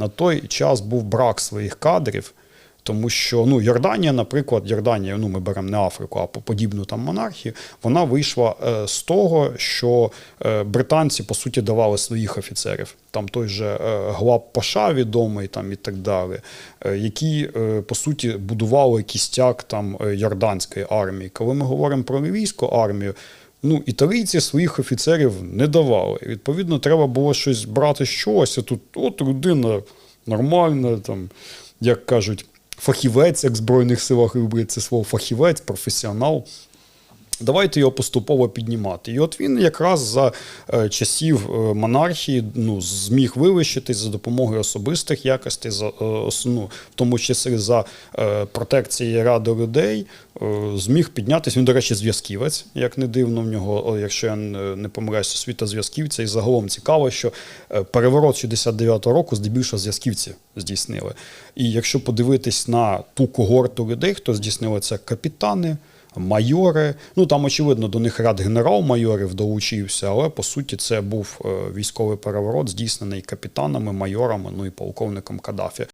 на той час був брак своїх кадрів. Тому що ну Йорданія, наприклад, Йорданія, ну ми беремо не Африку, а по- подібну там монархію, вона вийшла е, з того, що е, британці по суті давали своїх офіцерів. Там той же е, Глаб Паша відомий там і так далі, е, які е, по суті будували кістяк там йорданської армії. Коли ми говоримо про ливійську армію. Ну, італійці своїх офіцерів не давали. Відповідно, треба було щось брати щось. А тут от людина нормальна, там, як кажуть, фахівець, як в Збройних силах люблять це слово фахівець, професіонал. Давайте його поступово піднімати. І от він якраз за е, часів е, монархії ну, зміг вивищитись за допомогою особистих якостей, за, е, ну, в тому числі за протекції ради людей, зміг піднятися. Він, до речі, зв'язківець, як не дивно в нього, якщо я не помиляюся, освіта зв'язківця. І загалом цікаво, що переворот 69-го року здебільшого зв'язківці здійснили. І якщо подивитись на ту когорту людей, хто здійснили це капітани майори. Ну там, очевидно, до них ряд генерал-майорів долучився, але по суті це був е, військовий переворот, здійснений капітанами, майорами, ну і полковником Каддафі.